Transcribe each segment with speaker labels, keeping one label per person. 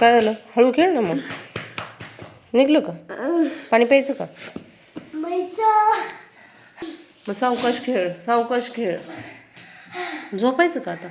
Speaker 1: काय झालं? हळू खेळ ना मग. निघलं का? पाणी प्यायचं का?
Speaker 2: मैचं
Speaker 1: मग सावकाश खेळ सावकाश खेळ. झोपायचं का आता?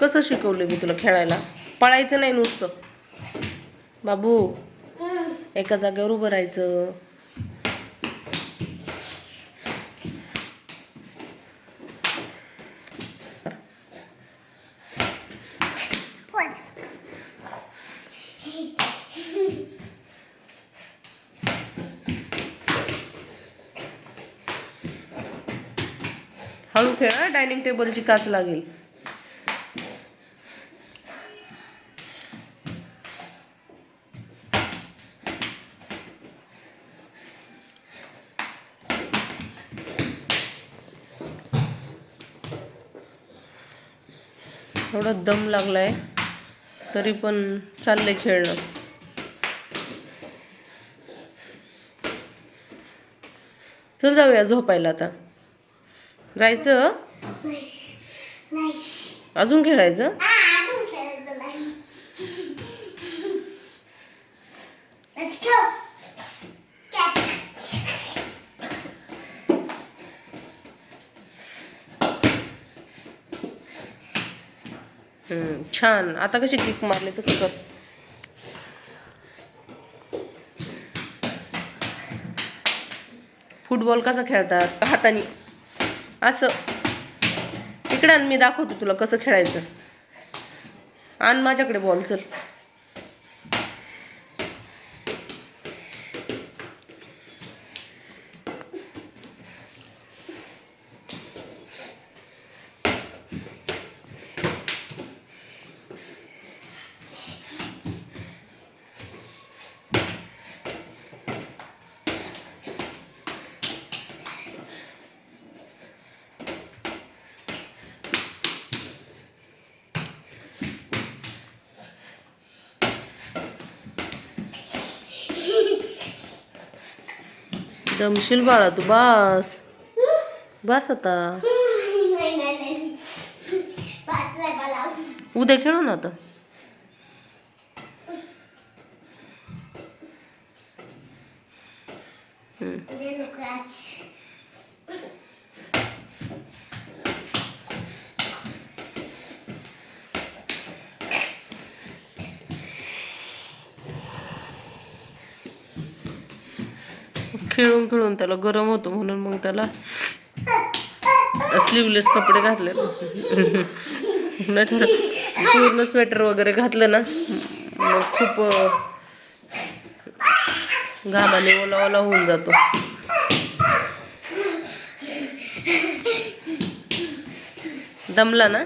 Speaker 1: कसं शिकवलं मी तुला खेळायला? पळायचं नाही नुसतं. बाबू एका जागेवर उभं राहायचं. हळू खेळा डायनिंग टेबलची काच लागेल. थोडा दम लागलाय तरी पण चाललंय खेळणं. चल जाऊया झोपायला आता. जायचं? अजून खेळायचं? छान. आता कशी किक मारले तसं कर. फुटबॉल कसा खेळतात? हाताने. असं. इकडे मी दाखवते तुला कसं खेळायचं. आण माझ्याकडे बॉल चल. दमशील बाळा तू बास बस आता
Speaker 2: नाही नाही नाही पाचलाय मला
Speaker 1: उद्या खेळू ना आता
Speaker 2: उद्या
Speaker 1: खेळून खेळून त्याला गरम होतो म्हणून मग त्याला स्लीवलेस कपडे घातले नाहीतर पूर्ण स्वेटर वगैरे घातलं ना मग खूप घामाने ओला ओला होऊन जातो. दमला ना?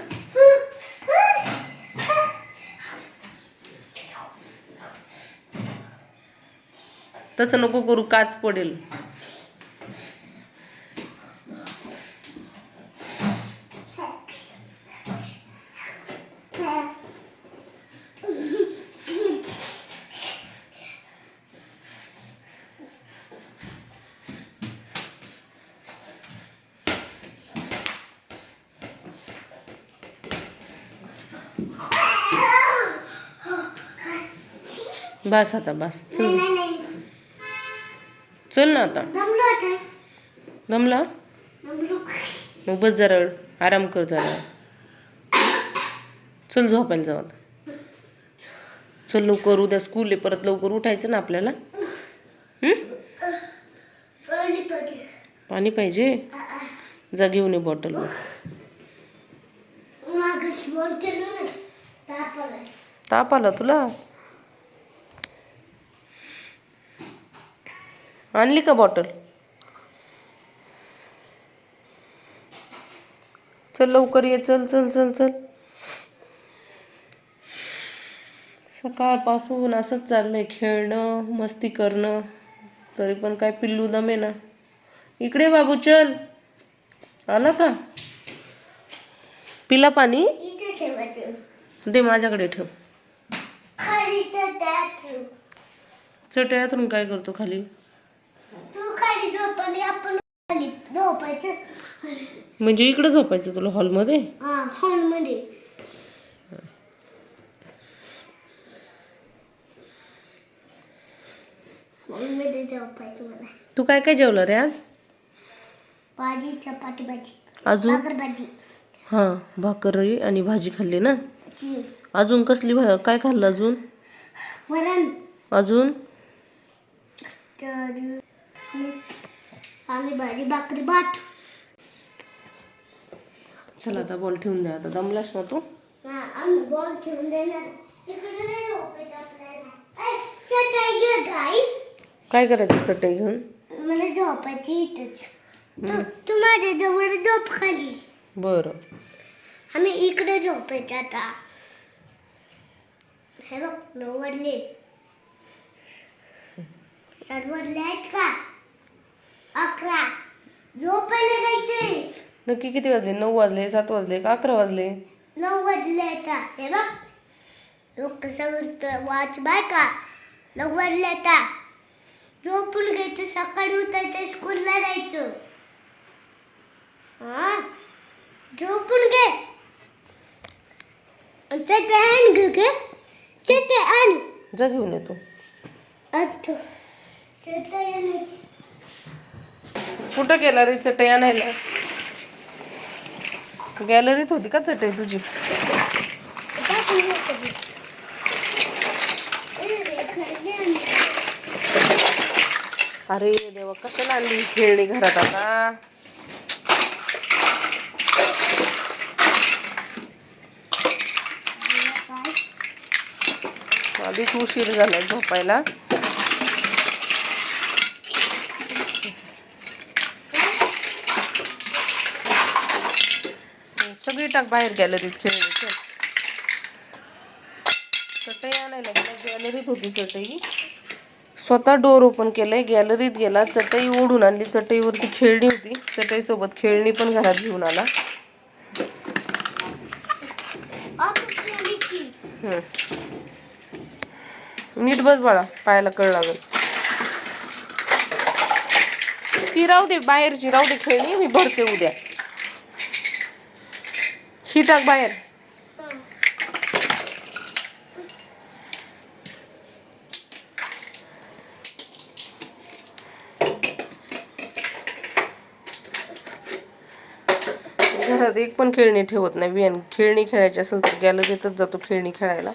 Speaker 1: तसं नको करू काच पडेल. बस आता बस. चल ना आता.
Speaker 2: दमलो
Speaker 1: मग बस जरा आराम कर जरा. चल झोपायला जाऊ आता. चल लवकर उद्या स्कूल आहे परत लवकर उठायचं ना आपल्याला. पाणी पाहिजे. जा घेऊन ये बॉटल.
Speaker 2: ताप
Speaker 1: आला तुला? आणली का बॉटल? चल लवकर ये चल चल चल चल. सकाळपासून असंच चाललंय खेळणं मस्ती करणं. तरी पण काय पिल्लू दमे ना. इकडे बाबू चल. आला का? पिला पाणी. दे माझ्याकडे ठेव. चटयातून काय करतो खाली?
Speaker 2: तू खाली झोप आणि आपण खाली झोपायचं.
Speaker 1: म्हणजे इकडे झोपायचं तुला हॉलमध्ये?
Speaker 2: हा हॉलमध्ये. हॉलमध्ये झोपायचं मला.
Speaker 1: तू काय काय जेवलं रे आज?
Speaker 2: भाजी चपाती भाजी.
Speaker 1: अजून?
Speaker 2: भाकर भाजी.
Speaker 1: हां भाकरी आणि भाजी खाल्ली ना. अजून कसली भा काय खाल्लं अजून?
Speaker 2: वरण.
Speaker 1: अजून?
Speaker 2: तर आणि भाजी भाकरी भात.
Speaker 1: चला आता बॉल ठेवून द्या आता दमलास ना तू?
Speaker 2: हा, आम्ही बॉल ठेवून देणार. गाई
Speaker 1: काय करायचं चटई घेऊन?
Speaker 2: मला झोपायची इथंच. तू माझ्या जवळ झोप खाली.
Speaker 1: बरं.
Speaker 2: आम्ही इकडे झोपायचं आता. हे बघ नऊ वाजले. वाजले आहेत का? अकरा. झोपायला जायचंय
Speaker 1: नक्की किती वाजले? नऊ वाजले सात वाजले का अकरा वाजले?
Speaker 2: नऊ वाजले आता. हे बघ. लोक कसं करतं वाच बाय का? नऊ वाजले आता. झोपून घ्यायचं सकाळी उठायचं स्कूलला जायचं. हा? झोपून घे. चटे आण ग ग. चटे आण.
Speaker 1: जा घेऊन येतो
Speaker 2: अच्छा चटे आणायची
Speaker 1: कुठं गेला रे चटई आणायला? गॅलरीत होती का चटई तुझी? अरे देवा कशाला आणली खेळणी घरात आता? आधीच उशीर झाला झोपायला सगळी टाक बाहेर गॅलरीत खेळ चल चटई आणायला गेला गॅलरीत होती चटई. स्वतः डोर ओपन केलंय गॅलरीत गेला चटई ओढून आणली. चटईवरती खेळणी होती. चटईसोबत खेळणी पण घरात घेऊन आला. हम्म. नीट बस बाळा पायाला कळ लागल. ती राहू दे बाहेरची राहू दे खेळणी मी भरते उद्या. ही टाक बाहेर. घरात एक पण खेळणी ठेवत नाही. बियाण खेळणी खेळायची असेल तर गॅलरीतच जातो खेळणी खेळायला.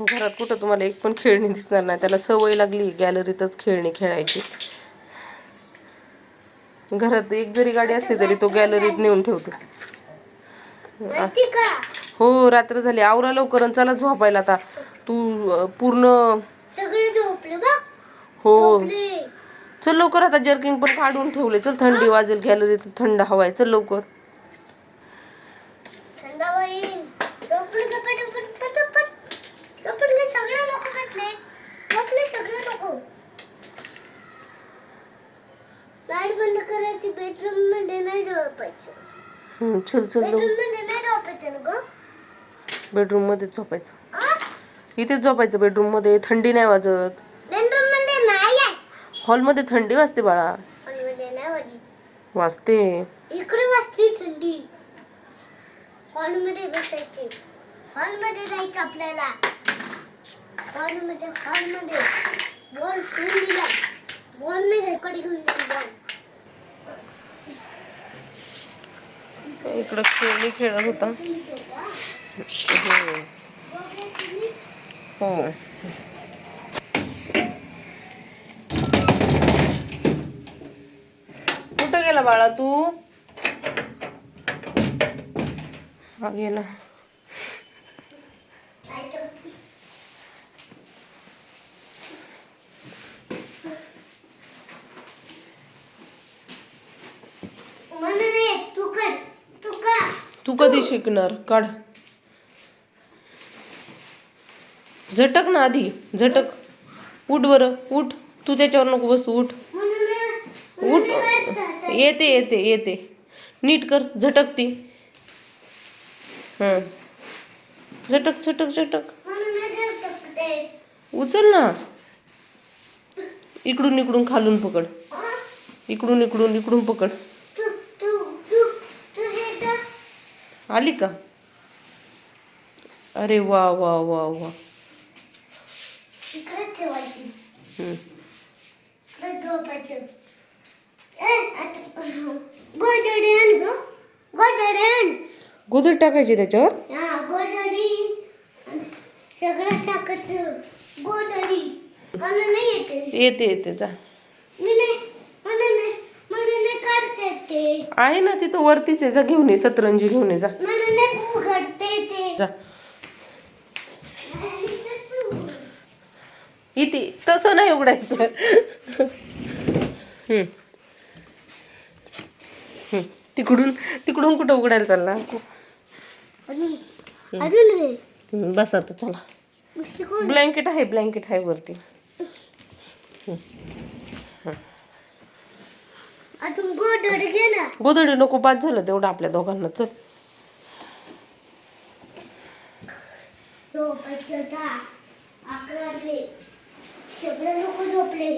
Speaker 1: घरात कुठं तुम्हाला एक पण खेळणी दिसणार नाही. त्याला सवय लागली गॅलरीतच खेळणी खेळायची. घरात एक जरी गाडी असली तरी तो गॅलरीत नेऊन ठेवतो. हो रात्र झाली. आवरा लवकर आणि चला झोपायला आता. तू पूर्ण हो. चल लवकर आता जर्किंग पण काढून ठेवले. चल थंडी वाजेल गॅलरीत थंड हवा आहे. चल लवकर.
Speaker 2: लाइट बंद करायची बेडरूममध्ये नाही झोपायचं.
Speaker 1: हम्म, चल चल
Speaker 2: बेडरूममध्ये नाही झोपायचं ना ग
Speaker 1: बेडरूममध्ये झोपायचं? इथेच झोपायचं बेडरूममध्ये थंडी नाही वाजत.
Speaker 2: बेडरूममध्ये नाही
Speaker 1: हॉलमध्ये थंडी वाजते बाळा.
Speaker 2: हॉलमध्ये नाही वाजी
Speaker 1: वाजते.
Speaker 2: इकडे वाजते थंडी. हॉलमध्ये बसायचे. हॉलमध्ये जायचं आपल्याला. हॉलमध्ये हॉलमध्ये. बॉल ठेवून दिला बॉल मी घरकडे घेऊन जाईल बॉल
Speaker 1: इकडं खेळणी खेळत होता. हो कुठं गेला बाळा तू? हा गेला तू कधी शिकणार? काढ. झटक ना आधी झटक. उठ बरं उठ. तू त्याच्यावर नको बस उठ. उठ. येते येते येते. नीट कर झटक ती हं. झटक झटक झटक. उचल ना. इकडून इकडून खालून पकड. इकडून इकडून इकडून पकड. आली का? अरे वा वा वा वा.
Speaker 2: ठेवायची.
Speaker 1: गोदर टाकायची त्याच्यावर?
Speaker 2: हा येते.
Speaker 1: येते येते जा.
Speaker 2: मी नाही. म्हणून नाही. म्हणून नाही काढते ते
Speaker 1: आहे ना तिथं वरतीच आहे. जा घेऊन ये. सतरंजी घेऊन ये. जा
Speaker 2: म्हणून नाही उघडते ते
Speaker 1: जा
Speaker 2: आणि ते तू.
Speaker 1: इथे तसं नाही उघडायचं. तिकडून तिकडून कुठं उघडायला चालला? बस आता चला. ब्लँकेट आहे ब्लँकेट आहे वरती.
Speaker 2: गोदडी
Speaker 1: नको बाद झालं तेवढं आपल्या दोघांना चल.
Speaker 2: सगळे लोक झोपले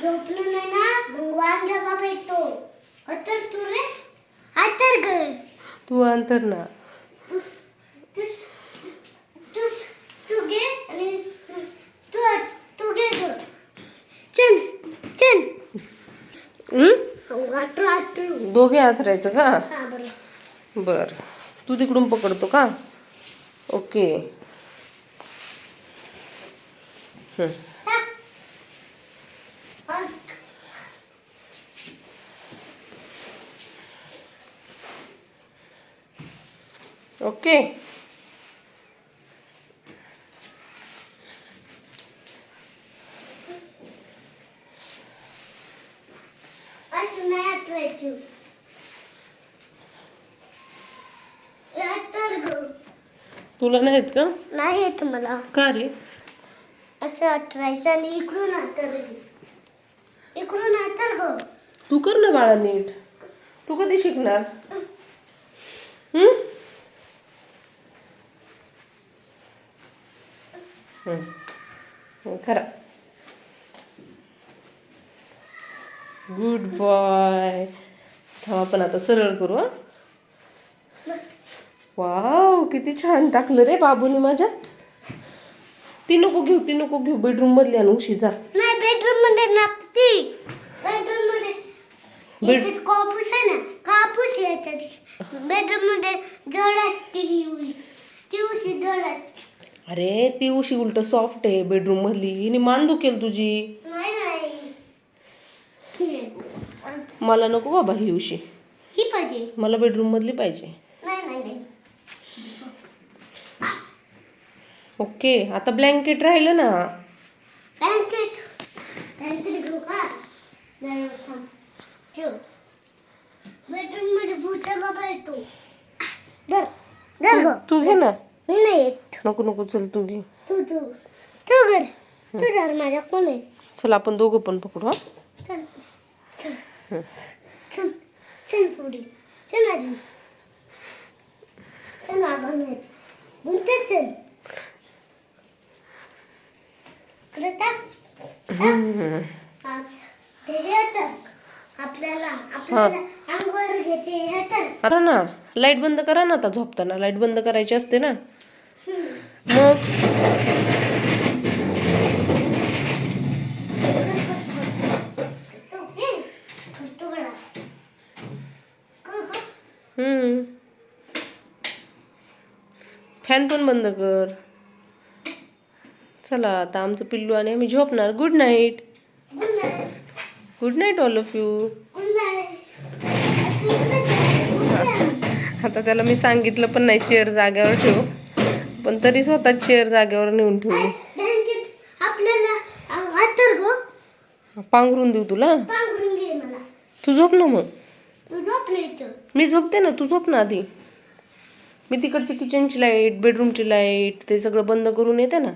Speaker 2: झोपलं नाही ना मग वांग्या बाबा येतो अतर तू रे. अतर ग.
Speaker 1: तू अंतर ना.
Speaker 2: तू घे आणि तू तू घे चल चल.
Speaker 1: दोघे हातरायचं का?
Speaker 2: हा बरं.
Speaker 1: बर. तू तिकडून पकडतो का? ओके हं.
Speaker 2: टाक. हा.
Speaker 1: ओके. तुला नाहीत का?
Speaker 2: नाही येत मला.
Speaker 1: का रे?
Speaker 2: असं आठवायचं आणि इकडून आतर इकडून आतर ग
Speaker 1: तू कर ना बाळा नीट. तू कधी शिकणार? हं? हं. हं, खरा. गुड बॉय थांब आपण आता सरळ करू हा. वाव किती छान टाकलं रे बाबूनी माझ्या. ती नको घेऊ ती नको घेऊ. बेडरूम मधली आणि उशी जा.
Speaker 2: नाही बेडरूममध्ये नापती बेडरूममध्ये
Speaker 1: बेड-
Speaker 2: याच्यात कापूस आहे ना कापूस याच्यात. बेडरूममध्ये जड असते ही उशी. ती उशी जड असते.
Speaker 1: अरे ती उशी उलट सॉफ्ट आहे बेडरूम मधली. हिने मान दुखेल तुझी.
Speaker 2: नाही नाही. ही नाही.
Speaker 1: मला नको बाबा ही उशी.
Speaker 2: ही पाहिजे.
Speaker 1: मला बेडरूम मधली पाहिजे
Speaker 2: नाही नाही नाही
Speaker 1: ओके आता ब्लँकेट राहिलं ना?
Speaker 2: बँकेट बँकेट घेऊ का? जरा थांब. ठेव. बेडरूममध्ये भूत बाबा येतो. धर धर ग.
Speaker 1: तू घे ना.
Speaker 2: मी नाही येत.
Speaker 1: नको नको चल तू घे.
Speaker 2: तू तू. तू कर तू धर माझ्या कोण आहे?
Speaker 1: चल आपण दोघं पण पकडू हा.
Speaker 2: चल चल. चल चल पुढे. चल अजून चल नाही चल इकडे टाक टाक. अच्छा. ते हे टाक. आपल्याला आपल्याला अंगावर घ्यायचे हे तर
Speaker 1: करा ना. लाइट बंद करा ना आता झोपताना. लाइट बंद करायची असते ना. मग? फॅन पण बंद कर. चला आता आमचं पिल्लू आणि आम्ही झोपणार. Good night
Speaker 2: good night
Speaker 1: all of you
Speaker 2: आता
Speaker 1: त्याला मी सांगितलं पण नाही चेअर जाग्यावर ठेव. पण तरी स्वतः चेअर जाग्यावर नेऊन ठेवली पांघरून देऊ तुला? तू झोप ना मग. मी झोपते ना तू झोप ना आधी. मी तिकडची किचनची लाइट बेडरूमची लाइट ते सगळं बंद करून येते ना?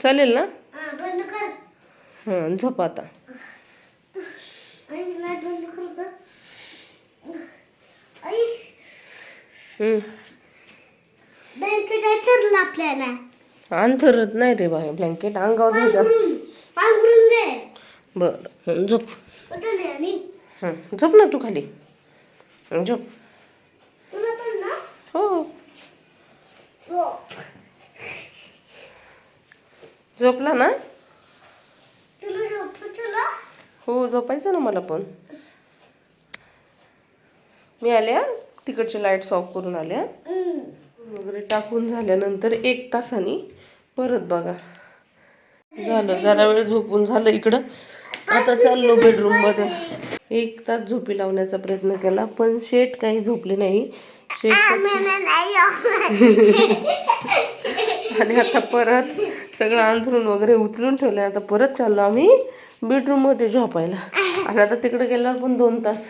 Speaker 1: चालेल ना?
Speaker 2: हा बंद कर.
Speaker 1: हां झोप आता. अंथरत नाही रे बाय ब्लँकेट अंगावर घ्यायचा बरं हं, झोप. हं, झोप ना तू खाली. झोप
Speaker 2: तुला पण ना
Speaker 1: हो
Speaker 2: हो
Speaker 1: झोपला ना? हो झोपायचं ना मला पण. मी आल्या तिकडच्या लाईट्स ऑफ करून आल्या वगैरे टाकून झाल्यानंतर एक तासाने परत बघा. झालं जरा वेळ झोपून झालं इकडं. आता चाललो बेडरूममध्ये एक तास झोपी लावण्याचा प्रयत्न केला पण शेट काही झोपले नाही. शेट आणि आता परत सगळं अंथरून वगैरे उचलून ठेवलं आता परत चाललो आम्ही बेडरूममध्ये झोपायला. आणि आता तिकडे गेल्यावर पण दोन तास.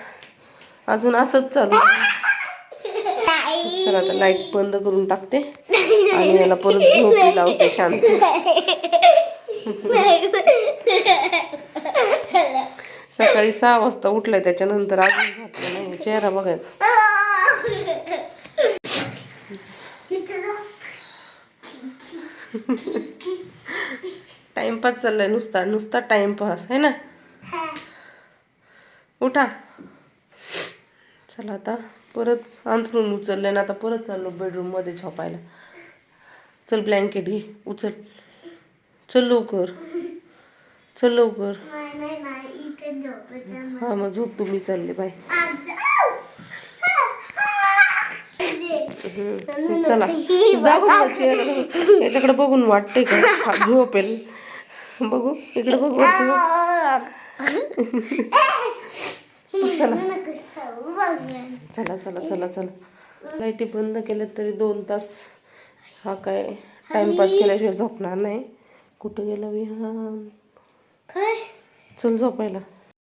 Speaker 1: अजून असंच चालू आहे. चला आता लाइट बंद करून टाकते. आणि याला परत झोपी लावते शांत. सकाळी सहा वाजता उठलाय त्याच्यानंतर अजून झोपलं नाही चेहरा बघायचा. टाइमपास चाललाय नुसता नुसता टाइमपास है ना? उठा. चला आता परत अंथरून उचलले ना आता परत चाललो बेडरूममध्ये झोपायला. चल ब्लँकेट घे उचल. चल लवकर. चल लवकर. हा मग झोप तुम्ही चालले बाय. चला. याच्याकडे बघून वाटतंय का? झोपेल. बघू इकडे बघू चला. चला चला चला चला. लाईटी बंद केल्या तरी दोन तास. हा काय टाइमपास केल्याशिवाय झोपणार नाही. कुठं गेला विहान? चल झोपायला.